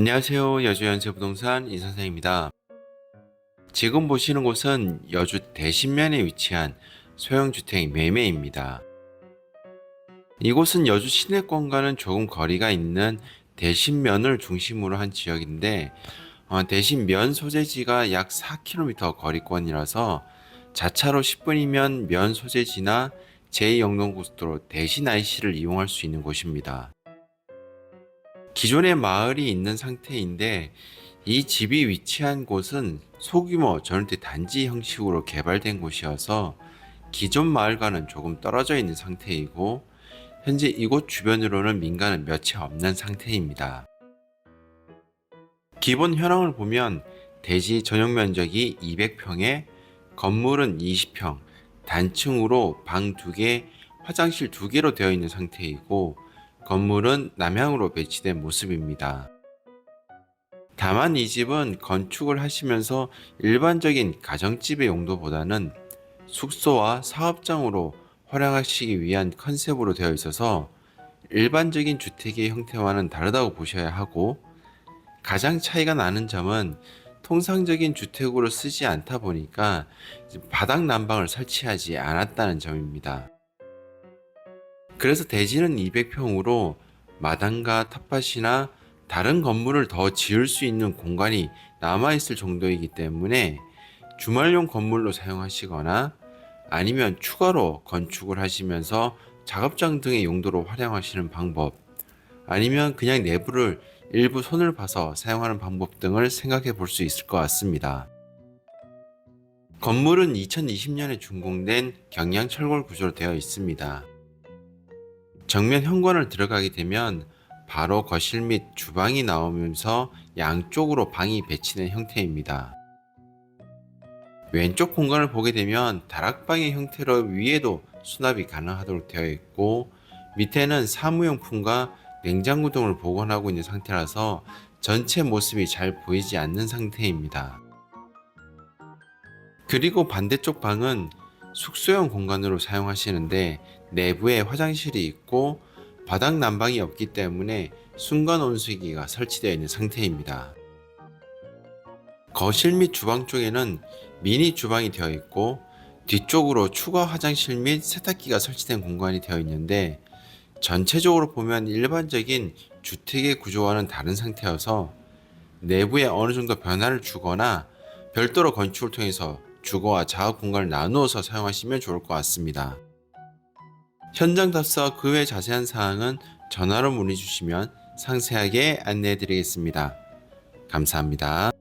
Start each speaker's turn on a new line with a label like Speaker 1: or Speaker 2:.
Speaker 1: 안녕하세요. 여주연세부동산 이선생입니다. 지금 보시는 곳은 여주 대신면에 위치한 소형주택 매매입니다. 이곳은 여주 시내권과는 조금 거리가 있는 대신면을 중심으로 한 지역인데 어, 대신면 소재지가 약 4km 거리권이라서 자차로 10분이면 면 소재지나 제2영동고속도로 대신 IC를 이용할 수 있는 곳입니다. 기존의 마을이 있는 상태인데 이 집이 위치한 곳은 소규모 전원주택 단지 형식으로 개발된 곳이어서 기존 마을과는 조금 떨어져 있는 상태이고 현재 이곳 주변으로는 민가는 몇 채 없는 상태입니다. 기본 현황을 보면 대지 전용 면적이 200평에 건물은 20평, 단층으로 방 2개, 화장실 2개로 되어 있는 상태이고 건물은 남향으로 배치된 모습입니다. 다만 이 집은 건축을 하시면서 일반적인 가정집의 용도보다는 숙소와 사업장으로 활용하시기 위한 컨셉으로 되어 있어서 일반적인 주택의 형태와는 다르다고 보셔야 하고 가장 차이가 나는 점은 통상적인 주택으로 쓰지 않다 보니까 바닥 난방을 설치하지 않았다는 점입니다. 그래서 대지는 200평으로 마당과 텃밭이나 다른 건물을 더 지을 수 있는 공간이 남아있을 정도이기 때문에 주말용 건물로 사용하시거나 아니면 추가로 건축을 하시면서 작업장 등의 용도로 활용하시는 방법 아니면 그냥 내부를 일부 손을 봐서 사용하는 방법 등을 생각해 볼 수 있을 것 같습니다. 건물은 2020년에 준공된 경량 철골 구조로 되어 있습니다. 정면 현관을 들어가게 되면 바로 거실 및 주방이 나오면서 양쪽으로 방이 배치된 형태입니다. 왼쪽 공간을 보게 되면 다락방의 형태로 위에도 수납이 가능하도록 되어 있고 밑에는 사무용품과 냉장고 등을 보관하고 있는 상태라서 전체 모습이 잘 보이지 않는 상태입니다. 그리고 반대쪽 방은 숙소용 공간으로 사용하시는데 내부에 화장실이 있고 바닥 난방이 없기 때문에 순간 온수기가 설치되어 있는 상태입니다. 거실 및 주방 쪽에는 미니 주방이 되어 있고 뒤쪽으로 추가 화장실 및 세탁기가 설치된 공간이 되어 있는데 전체적으로 보면 일반적인 주택의 구조와는 다른 상태여서 내부에 어느 정도 변화를 주거나 별도로 건축을 통해서 주거와 자업 공간을 나누어서 사용하시면 좋을 것 같습니다. 현장 답사와 그 외 자세한 사항은 전화로 문의 주시면 상세하게 안내해 드리겠습니다. 감사합니다.